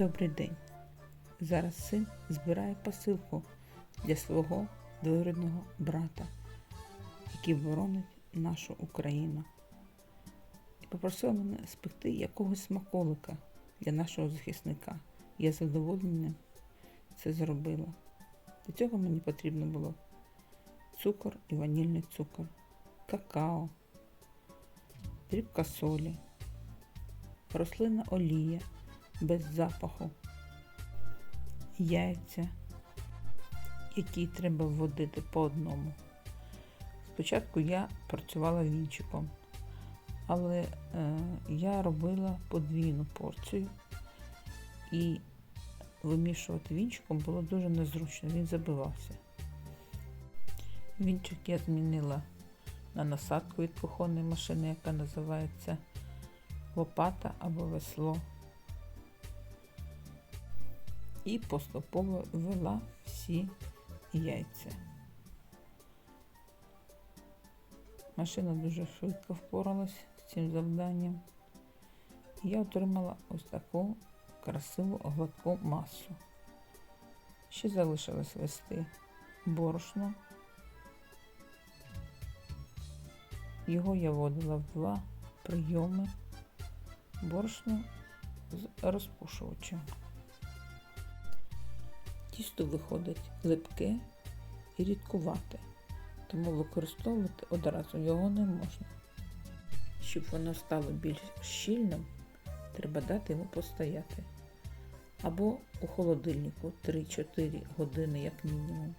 Добрий день. Зараз син збирає посилку для свого двоюрідного брата, який боронить нашу Україну. І попросив мене спекти якогось смаколика для нашого захисника. Я задоволенням це зробила. Для цього мені потрібно було цукор і ванільний цукор, какао, дрібка солі, рослинна олія без запаху, яйця, які треба вводити по одному. Спочатку я працювала вінчиком, але е, я робила подвійну порцію і вимішувати вінчиком було дуже незручно, він забивався. Вінчик я змінила на насадку від кухонної машини, яка називається лопата або весло. І поступово ввела всі яйця. Машина дуже швидко впоралась з цим завданням. Я отримала ось таку красиву гладку масу. Ще залишилось вести борошно. Його я вводила в два прийоми борошно з розпушувачем. Тісто виходить липке і рідкувате, тому використовувати одразу його не можна. Щоб воно стало більш щільним, треба дати йому постояти. Або у холодильнику 3-4 години як мінімум,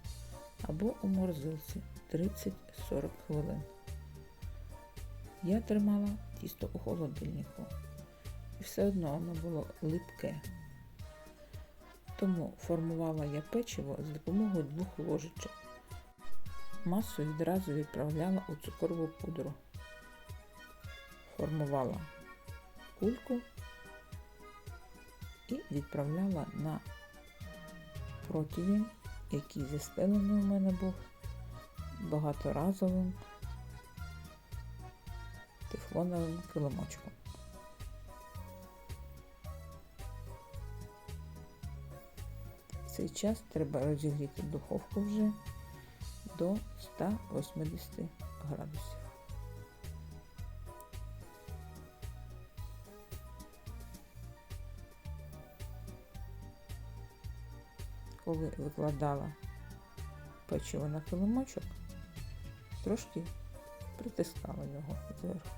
або у морозилці 30-40 хвилин. Я тримала тісто у холодильнику, і все одно воно було липке. Тому формувала я печиво з допомогою двох ложечок. Масу відразу відправляла у цукрову пудру. Формувала кульку і відправляла на противень, який застелений у мене був багаторазовим тефлоновим килимочком. Цей час треба розігріти духовку вже до 180 градусів. Коли викладала печиво на килимочок, трошки притискала його зверху.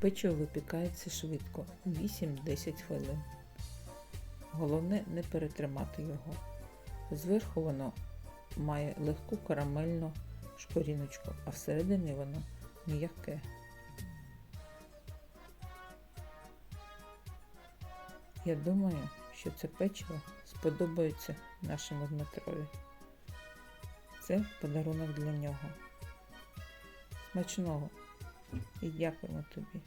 Печиво випікається швидко 8-10 хвилин. Головне не перетримати його. Зверху воно має легку карамельну шкоріночку, а всередині воно м'яке. Я думаю, що це печиво сподобається нашому Дмитрові. Це подарунок для нього. Смачного і дякуємо тобі.